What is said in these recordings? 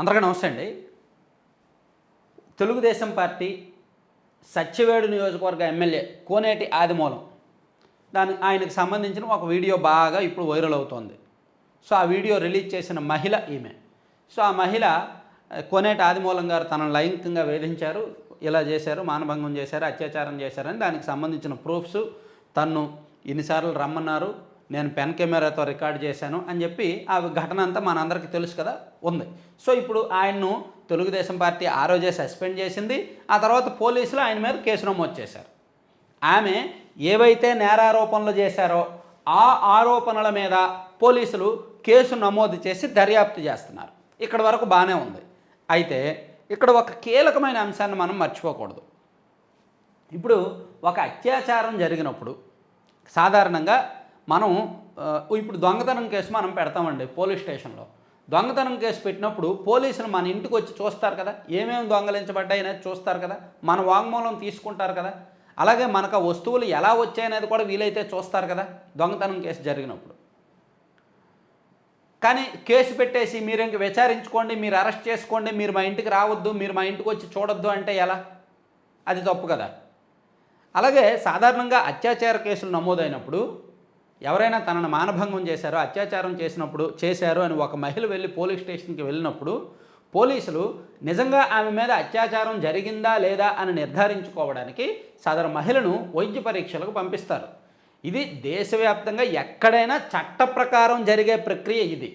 అందరికీ నమస్తే అండి. తెలుగుదేశం పార్టీ సత్యవేడు నియోజకవర్గ ఎమ్మెల్యే కోనేటి ఆదిమూలం. దాని ఆయనకు సంబంధించిన ఒక వీడియో బాగా ఇప్పుడు వైరల్ అవుతోంది. సో ఆ వీడియో రిలీజ్ చేసిన మహిళ ఈమె. సో ఆ మహిళ కోనేటి ఆదిమూలం గారు తనను లైంగికంగా వేధించారు. ఇలా చేశారు మానభంగం చేశారు అత్యాచారం చేశారని దానికి సంబంధించిన ప్రూఫ్స్ తన్ను ఇన్నిసార్లు రమ్మన్నారు. నేను పెన్ కెమెరాతో రికార్డ్ చేశాను అని చెప్పి ఆ ఘటన అంతా మనందరికీ తెలుసు కదా ఉంది. సో ఇప్పుడు ఆయన్ను తెలుగుదేశం పార్టీ ఆ రోజే సస్పెండ్ చేసింది. ఆ తర్వాత పోలీసులు ఆయన మీద కేసు నమోదు చేశారు. ఆమె ఏవైతే నేరారోపణలు చేశారో ఆ ఆరోపణల మీద పోలీసులు కేసు నమోదు చేసి దర్యాప్తు చేస్తున్నారు. ఇక్కడ వరకు బాగానే ఉంది. అయితే ఇక్కడ ఒక కీలకమైన అంశాన్ని మనం మర్చిపోకూడదు. ఇప్పుడు ఒక అత్యాచారం జరిగినప్పుడు సాధారణంగా మనం ఇప్పుడు దొంగతనం కేసు మనం పెడతామండి పోలీస్ స్టేషన్లో. దొంగతనం కేసు పెట్టినప్పుడు పోలీసులు మన ఇంటికి వచ్చి చూస్తారు కదా ఏమేమి దొంగలించబడ్డాయి అనేది చూస్తారు కదా మన వాంగ్మూలం తీసుకుంటారు కదా అలాగే మనకు వస్తువులు ఎలా వచ్చాయనేది కూడా వీలైతే చూస్తారు కదా దొంగతనం కేసు జరిగినప్పుడు. కానీ కేసు పెట్టేసి మీరు ఇంక విచారించుకోండి మీరు అరెస్ట్ చేసుకోండి మీరు మా ఇంటికి రావద్దు మీరు మా ఇంటికి వచ్చి చూడొద్దు అంటే ఎలా? అది తప్పు కదా. అలాగే సాధారణంగా అత్యాచార కేసులు నమోదైనప్పుడు ఎవరైనా తనను మానభంగం చేశారో అత్యాచారం చేసినప్పుడు చేశారు అని ఒక మహిళ వెళ్ళి పోలీస్ స్టేషన్కి వెళ్ళినప్పుడు పోలీసులు నిజంగా ఆమె మీద అత్యాచారం జరిగిందా లేదా అని నిర్ధారించుకోవడానికి సదరు మహిళను వైద్య పరీక్షలకు పంపిస్తారు. ఇది దేశవ్యాప్తంగా ఎక్కడైనా చట్ట ప్రకారం జరిగే ప్రక్రియ ఇది.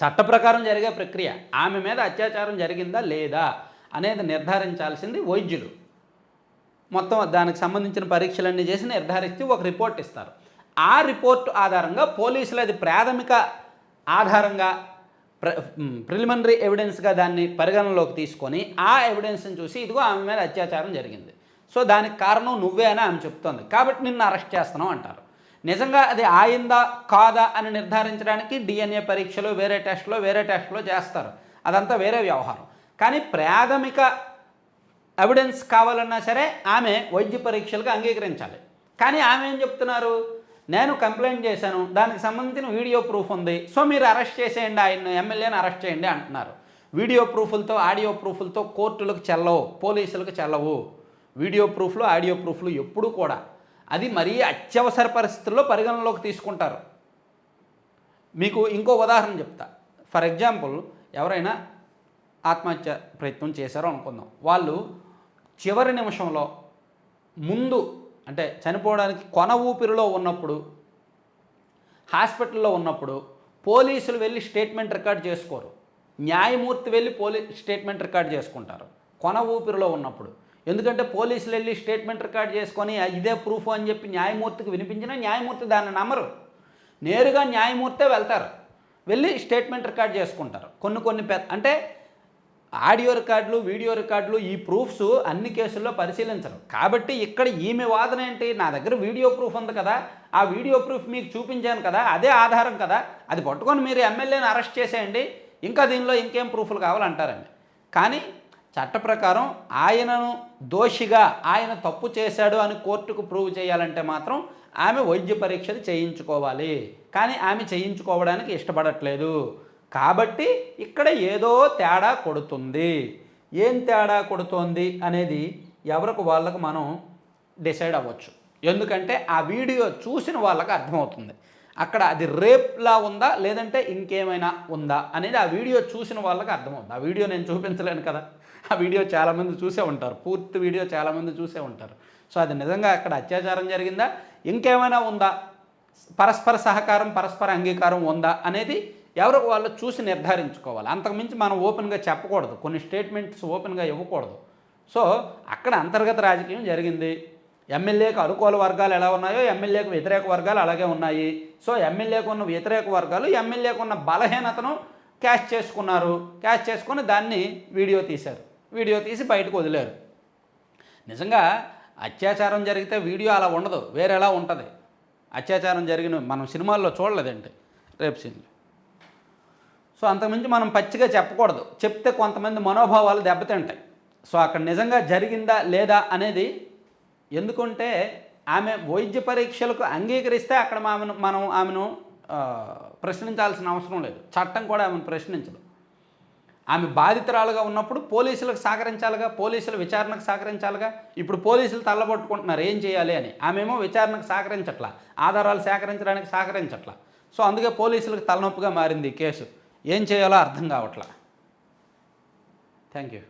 చట్ట ప్రకారం జరిగే ప్రక్రియ. ఆమె మీద అత్యాచారం జరిగిందా లేదా అనేది నిర్ధారించాల్సింది వైద్యులు. మొత్తం దానికి సంబంధించిన పరీక్షలన్నీ చేసి నిర్ధారిస్తూ ఒక రిపోర్ట్ ఇస్తారు. ఆ రిపోర్ట్ ఆధారంగా పోలీసులు అది ప్రాథమిక ఆధారంగా ప్ర ప్రిలిమినరీ ఎవిడెన్స్గా దాన్ని పరిగణనలోకి తీసుకొని ఆ ఎవిడెన్స్ని చూసి ఇదిగో ఆమె మీద అత్యాచారం జరిగింది. సో దానికి కారణం నువ్వే అని ఆమె చెప్తోంది. కాబట్టి నిన్ను అరెస్ట్ చేస్తున్నాం అంటారు. నిజంగా అది ఆయిందా కాదా అని నిర్ధారించడానికి డిఎన్ఏ పరీక్షలు వేరే టెస్ట్లో వేరే టెస్ట్లో చేస్తారు. అదంతా వేరే వ్యవహారం. కానీ ప్రాథమిక ఎవిడెన్స్ కావాలన్నా సరే ఆమె వైద్య పరీక్షలకు అంగీకరించాలి. కానీ ఆమె ఏం చెప్తున్నారు? నేను కంప్లైంట్ చేశాను దానికి సంబంధించిన వీడియో ప్రూఫ్ ఉంది సో మీరు అరెస్ట్ చేసేయండి ఆయన ఎమ్మెల్యేని అరెస్ట్ చేయండి అంటున్నారు. వీడియో ప్రూఫ్లతో ఆడియో ప్రూఫ్లతో కోర్టులకు చెల్లవు పోలీసులకు చెల్లవు. వీడియో ప్రూఫ్లు ఆడియో ప్రూఫ్లు ఎప్పుడూ కూడా. అది మరీ అత్యవసర పరిస్థితుల్లో పరిగణనలోకి తీసుకుంటారు. మీకు ఇంకో ఉదాహరణ చెప్తా. ఫర్ ఎగ్జాంపుల్ ఎవరైనా ఆత్మహత్య ప్రయత్నం చేశారో అనుకుందాం. వాళ్ళు చివరి నిమిషంలో ముందు అంటే చనిపోవడానికి కొన ఊపిరిలో ఉన్నప్పుడు హాస్పిటల్లో ఉన్నప్పుడు పోలీసులు వెళ్ళి స్టేట్మెంట్ రికార్డ్ చేసుకోరు. న్యాయమూర్తి వెళ్ళి పోలీ స్టేట్మెంట్ రికార్డ్ చేసుకుంటారు. కొన ఊపిరిలో ఉన్నప్పుడు. ఎందుకంటే పోలీసులు వెళ్ళి స్టేట్మెంట్ రికార్డ్ చేసుకొని ఇదే ప్రూఫ్ అని చెప్పి న్యాయమూర్తికి వినిపించినా న్యాయమూర్తి దాన్ని నమ్మరు. నేరుగా న్యాయమూర్తే వెళ్తారు. వెళ్ళి స్టేట్మెంట్ రికార్డ్ చేసుకుంటారు. కొన్ని కొన్ని పెద్ద అంటే ఆడియో రికార్డులు వీడియో రికార్డులు ఈ ప్రూఫ్స్ అన్ని కేసుల్లో పరిశీలించరు. కాబట్టి ఇక్కడ ఈమె వాదన ఏంటి? నా దగ్గర వీడియో ప్రూఫ్ ఉంది కదా. ఆ వీడియో ప్రూఫ్ మీకు చూపించాను కదా. అదే ఆధారం కదా. అది పట్టుకొని మీరు ఎమ్మెల్యేని అరెస్ట్ చేసేయండి. ఇంకా దీనిలో ఇంకేం ప్రూఫ్లు కావాలంటారండి. కానీ చట్ట ప్రకారం ఆయనను దోషిగా ఆయన తప్పు చేశాడు అని కోర్టుకు ప్రూవ్ చేయాలంటే మాత్రం ఆమె వైద్య పరీక్షలు చేయించుకోవాలి. కానీ ఆమె చేయించుకోవడానికి ఇష్టపడట్లేదు. కాబట్టి ఇక్కడ ఏదో తేడా కొడుతుంది. ఏం తేడా కొడుతోంది అనేది ఎవరికి వాళ్ళకు మనం డిసైడ్ అవ్వచ్చు. ఎందుకంటే ఆ వీడియో చూసిన వాళ్ళకి అర్థమవుతుంది. అక్కడ అది రేప్లా ఉందా లేదంటే ఇంకేమైనా ఉందా అనేది ఆ వీడియో చూసిన వాళ్ళకి అర్థమవుతుంది. ఆ వీడియో నేను చూపించలేను కదా. ఆ వీడియో చాలామంది చూసే ఉంటారు. పూర్తి వీడియో చాలామంది చూసే ఉంటారు. సో అది నిజంగా అక్కడ అత్యాచారం జరిగిందా? ఇంకేమైనా ఉందా? పరస్పర సహకారం పరస్పర అంగీకారం ఉందా అనేది ఎవరికి వాళ్ళు చూసి నిర్ధారించుకోవాలి. అంతకుమించి మనం ఓపెన్గా చెప్పకూడదు. కొన్ని స్టేట్మెంట్స్ ఓపెన్గా ఇవ్వకూడదు. సో అక్కడ అంతర్గత రాజకీయం జరిగింది. ఎమ్మెల్యేకు అనుకూల వర్గాలు ఎలా ఉన్నాయో ఎమ్మెల్యేకు వ్యతిరేక వర్గాలు అలాగే ఉన్నాయి. సో ఎమ్మెల్యేకు ఉన్న వ్యతిరేక వర్గాలు ఎమ్మెల్యేకు ఉన్న బలహీనతను క్యాష్ చేసుకున్నారు. క్యాష్ చేసుకుని దాన్ని వీడియో తీశారు. వీడియో తీసి బయటకు వదిలేరు. నిజంగా అత్యాచారం జరిగితే వీడియో అలా ఉండదు. వేరేలా ఉంటుంది. అత్యాచారం జరిగిన మనం సినిమాల్లో చూడలేదండి. రేపు సీన్లు సో అంతకుమించి మనం పచ్చిగా చెప్పకూడదు. చెప్తే కొంతమంది మనోభావాలు దెబ్బతింటాయి. సో అక్కడ నిజంగా జరిగిందా లేదా అనేది ఎందుకంటే ఆమె వైద్య పరీక్షలకు అంగీకరిస్తే అక్కడ ఆమెను మనం ఆమెను ప్రశ్నించాల్సిన అవసరం లేదు. చట్టం కూడా ఆమెను ప్రశ్నించదు. ఆమె బాధితురాలుగా ఉన్నప్పుడు పోలీసులకు సహకరించాలిగా పోలీసులు విచారణకు సహకరించాలిగా ఇప్పుడు పోలీసులు తల్లబట్టుకుంటున్నారు ఏం చేయాలి అని. ఆమెమో విచారణకు సహకరించట్లా ఆధారాలు సేకరించడానికి సహకరించట్లా. సో అందుకే పోలీసులకు తలనొప్పిగా మారింది ఈ కేసు. ఏం చేయాలో అర్థం కావట్లా. Thank you